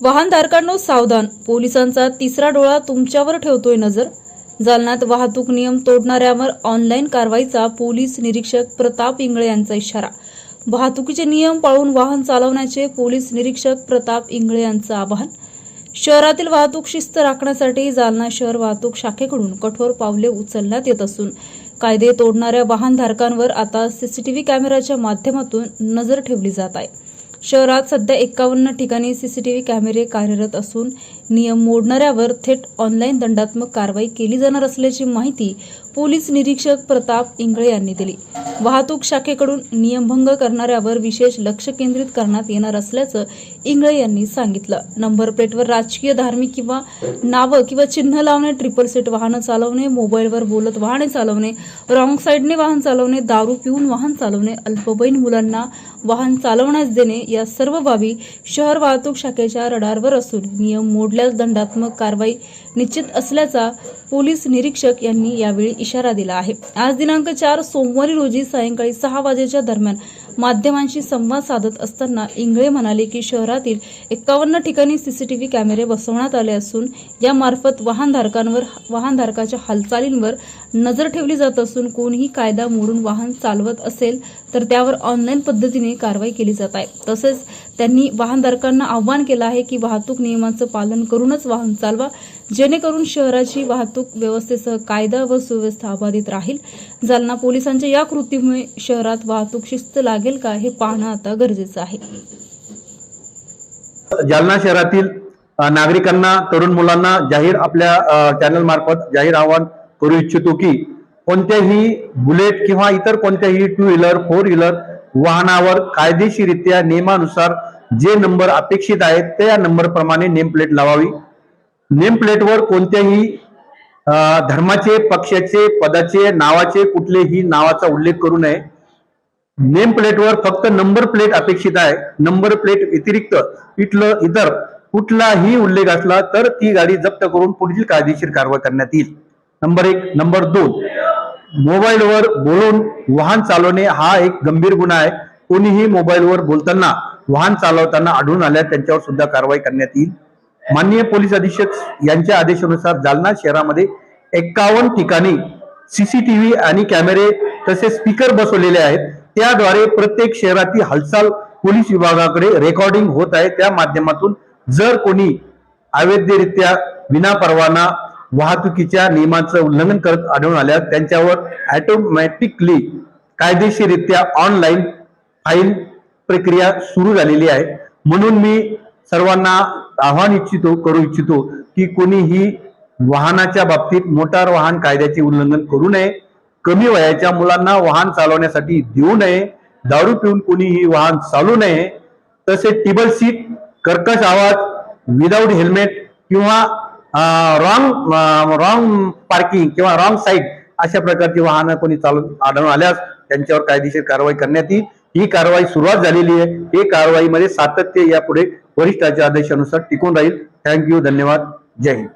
वाहनधारकांनो सावधान. पोलिसांचा तिसरा डोळा तुमच्यावर ठेवतोय नजर. जालन्यात वाहतूक नियम तोडणाऱ्यावर ऑनलाईन कारवाईचा पोलीस निरीक्षक प्रताप इंगळे यांचा इशारा. वाहतुकीचे नियम पाळून वाहन चालवण्याचे पोलीस निरीक्षक प्रताप इंगळे यांचं आवाहन. शहरातील वाहतूक शिस्त राखण्यासाठी जालना शहर वाहतूक शाखेकडून कठोर पावले उचलण्यात येत असून कायदे तोडणाऱ्या वाहनधारकांवर आता सीसीटीव्ही कॅमेऱ्याच्या माध्यमातून नजर ठेवली जात आहे. शहरात सध्या एकावन्न ठिकाणी सीसीटीव्ही कॅमेरे कार्यरत असून नियम मोडणाऱ्यावर थेट ऑनलाईन दंडात्मक कारवाई केली जाणार असल्याची माहिती पोलीस निरीक्षक प्रताप इंगळे यांनी दिली. वाहतूक शाखेकडून नियमभंग करणाऱ्यावर विशेष लक्ष केंद्रित करण्यात येणार असल्याचं इंगळे यांनी सांगितलं. नंबर प्लेटवर राजकीय धार्मिक किंवा नावं किंवा चिन्ह लावणे ट्रिपल सीट वाहनं चालवणे मोबाईलवर बोलत वाहने चालवणे रॉंग साईडने वाहन चालवणे दारू पिऊन वाहन चालवणे अल्पवयीन मुलांना वाहन चालवण्यास देणे या सर्व बाबी शहर वाहतूक शाखेच्या रडारवर असून नियम मोडल्यास दंडात्मक कारवाई निश्चित असल्याचा पोलीस निरीक्षक यांनी यावेळी इशारा दिला आहे. आज दिनांक चार सोमवारी रोजी सायंकाळी सहा वाजेच्या दरम्यान माध्यमांशी संवाद साधत असताना इंगळे म्हणाले की शहरातील एक्कावन्न ठिकाणी सीसीटीव्ही कॅमेरे बसवण्यात आले असून यामार्फत वाहनधारकांवर वाहनधारकाच्या हालचालींवर नजर ठेवली जात असून कोणीही कायदा मोडून वाहन चालवत असेल तर त्यावर ऑनलाईन पद्धतीने कारवाई केली जात आहे. तसेच त्यांनी वाहनधारकांना आवाहन केलं आहे की वाहतूक नियमांचं पालन करूनच वाहन चालवा जेणेकरून शहराची वाहतूक व्यवस्थेसह कायदा व सुव्यवस्था अबाधित राहील. जालना पोलिसांच्या या कृतीमुळे शहरात वाहतूक शिस्त लागेल का हे पाहणं आता गरजेचं आहे. जालना शहरातील नागरिकांना तरुण मुलांना जाहीर आपल्या चॅनल मार्फत जाहीर आवाहन करू इच्छितो की कोणत्याही बुलेट किंवा इतर कोणत्याही टू व्हीलर फोर व्हीलर वाहनावर कायदेशीरित्या नियमानुसार जे नंबर अपेक्षित आहेत त्या नंबर प्रमाणे नेम प्लेट लावावी. नेम प्लेटवर कोणत्याही धर्माचे पक्षाचे पदाचे नावाचे कुठलेही नावाचा उल्लेख करू नये. नेम प्लेटवर फक्त नंबर प्लेट अपेक्षित आहे. नंबर प्लेट व्यतिरिक्त इथलं इतर कुठलाही उल्लेख असला तर ती गाडी जप्त करून पुढील कायदेशीर कारवाई करण्यात येईल. नंबर एक. नंबर दोन. मोबाईलवर बोलून वाहन चालवणे हा एक गंभीर गुन्हा आहे. कोणीही मोबाईलवर बोलताना वाहन चालवताना आढळून आल्या त्यांच्यावर सुद्धा कारवाई करण्यात येईल. माननीय पोलीस अधीक्षक यांच्या आदेशानुसार जालना शहरामध्ये एक्कावन्न ठिकाणी सीसीटीव्ही आणि कॅमेरे तसेच स्पीकर बसवलेले आहेत. त्याद्वारे प्रत्येक शहरातील हालचाल पोलीस विभागाकडे रेकॉर्डिंग होत आहे. त्या माध्यमातून जर कोणी अवैधरित्या विनापरवाना वाहतुकीच्या नियमांचं उल्लंघन करत आढळून आल्यास त्यांच्यावर ऑटोमॅटिकली कायदेशीररित्या ऑनलाईन फाईल प्रक्रिया सुरू झालेली आहे. म्हणून मी सर्वांना आव्हान इच्छितो करू इच्छितो की कोणीही वाहनाच्या बाबतीत मोटार वाहन कायद्याचे उल्लंघन करू नये. कमी वयाच्या मुलांना वाहन चालवण्यासाठी देऊ नये. दारू पिऊन कोणीही वाहन चालू नये. तसे टेबल सीट कर्कश आवाज विदाऊट हेल्मेट किंवा रॉंग रॉंग पार्किंग किंवा रॉंग साईड अशा प्रकारची वाहनं कोणी चालून आढळून आल्यास त्यांच्यावर कायदेशीर कारवाई करण्यात येईल. ही कारवाई सुरुवात झालेली आहे. ही कारवाईमध्ये सातत्य यापुढे वरिष्ठाच्या आदेशानुसार टिकून राहील. थँक्यू धन्यवाद. जय हिंद.